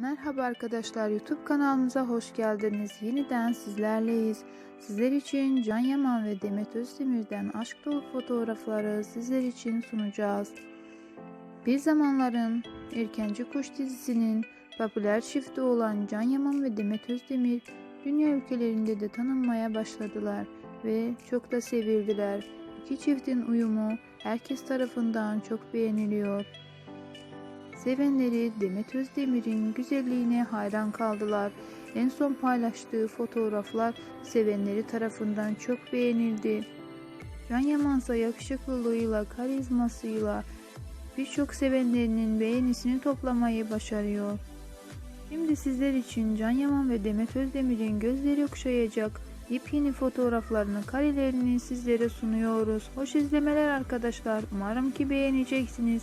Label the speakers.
Speaker 1: Merhaba arkadaşlar YouTube kanalımıza hoş geldiniz. Yeniden sizlerleyiz. Sizler için Can Yaman ve Demet Özdemir'den aşk dolu fotoğrafları sizler için sunacağız. Bir zamanların Erkenci Kuş dizisinin popüler çifti olan Can Yaman ve Demet Özdemir dünya ülkelerinde de tanınmaya başladılar ve çok da sevildiler. İki çiftin uyumu herkes tarafından çok beğeniliyor. Sevenleri Demet Özdemir'in güzelliğine hayran kaldılar. En son paylaştığı fotoğraflar sevenleri tarafından çok beğenildi. Can Yamansa yakışıklılığıyla, karizmasıyla birçok sevenlerinin beğenisini toplamayı başarıyor. Şimdi sizler için Can Yaman ve Demet Özdemir'in gözleri okşayacak yepyeni fotoğraflarını, karelerini sizlere sunuyoruz. Hoş izlemeler arkadaşlar. Umarım ki beğeneceksiniz.